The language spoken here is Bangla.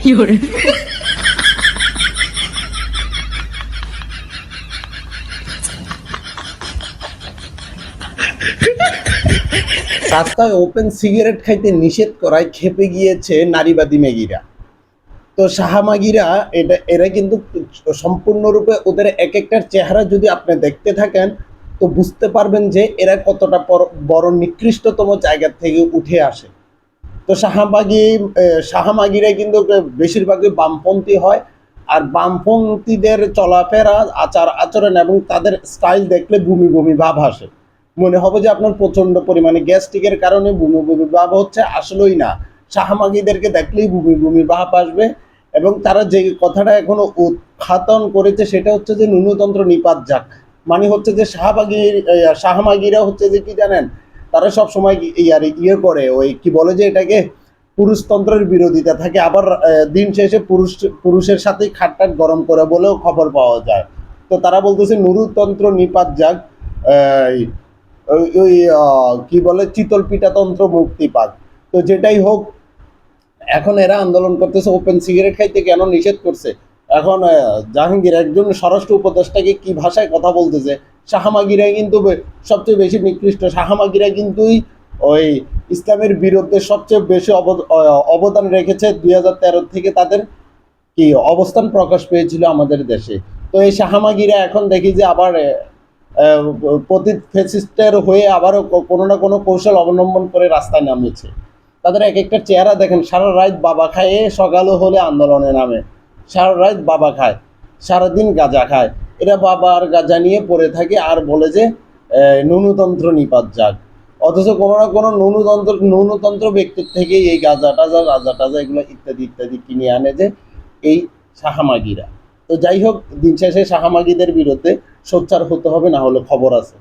有人，রাস্তায় ওপেন সিগারেট খাইতে নিষেধ করায় খেপে গিয়েছে নারীবাদী মেগিরা তো সাহামাগিরা এটা এরা কিন্তু সম্পূর্ণরূপে ওদের এক একটার চেহারা যদি আপনি দেখতে থাকেন তো বুঝতে পারবেন যে এরা কতটা বড় নিকৃষ্টতম জায়গা থেকে উঠে আসে। তো শাহবাগি শাহমাগিরা কিন্তু বেশিরভাগই বামপন্থী হয়। আর বামপন্থীদের চলাফেরা, আচার আচরণ এবং তাদের স্টাইল দেখলে ভূমি ভূমি ভাব আসে। মনে হবে যে আপনার প্রচণ্ড পরিমাণে গ্যাস্ট্রিকের কারণে ভূমি ভূমি ভাব হচ্ছে, আসলেই না। শাহমাগিদেরকে দেখলেই ভূমি ভূমি ভাব আসবে এবং তারা যে কথাটা এখনও উৎখাতন করেছে সেটা হচ্ছে যে ন্যূনতন্ত্র নিপাত যাক। মানে হচ্ছে যে শাহবাগির শাহমাগিরা হচ্ছে যে কি জানেন তারা সব সময় ইয়ার ইয়ে করে, ওই কি বলে যে এটাকে, পুরুষতন্ত্রের বিরোধিতা থাকে। আবার দিন শেষে পুরুষ, পুরুষের সাথে খাটটাট গরম করে বলেও খবর পাওয়া যায়। তো তারা বলতেছে, নুরুতন্ত্র নিপাত যাক ওই কি বলে, চিতল পিঠাতন্ত্র মুক্তি পাক। তো যেটাই হোক, এখন এরা আন্দোলন করতেছে, ওপেন সিগারেট খাইতে কেন নিষেধ করছে? এখন জাহাঙ্গীর একজন স্বরাষ্ট্র উপদেষ্টাকে কি ভাষায় কথা বলতেছে? শাহামাগিরা কিন্তু সবচেয়ে বেশি নিকৃষ্ট। শাহামাগিরা কিন্তুই ওই ইসলামের বিরুদ্ধে সবচেয়ে বেশি অব- অবদান রেখেছে দুই হাজার তেরো থেকে তাদের কি অবস্থান প্রকাশ পেয়েছিল আমাদের দেশে। তো এই শাহামাগিরা এখন দেখি যে আবার পতিত ফেসিস্টের হয়ে আবারও কোনো না কোনো কৌশল অবলম্বন করে রাস্তায় নামিয়েছে তাদের এক একটা চেহারা দেখেন, সারা রাত বাবা খায় সকালও হলে আন্দোলনে নামে। সারা রাত বাবা খায়, সারাদিন গাঁজা খায়। এরা বাবার গাঁজা নিয়ে পড়ে থাকে আর বলে যে আহ, নুনুতন্ত্র নিপাত যাক। অথচ কোনো না কোনো নুনুতন্ত্র ন্যূনতন্ত্র ব্যক্তির থেকে এই গাঁজা টাজা রাজা টাজা এগুলো ইত্যাদি ইত্যাদি কিনে আনে যে এই সাহামাগিরা তো যাই হোক দিন শেষে সাহামাগিদের বিরুদ্ধে সোচ্চার হতে হবে না হলে খবর আছে।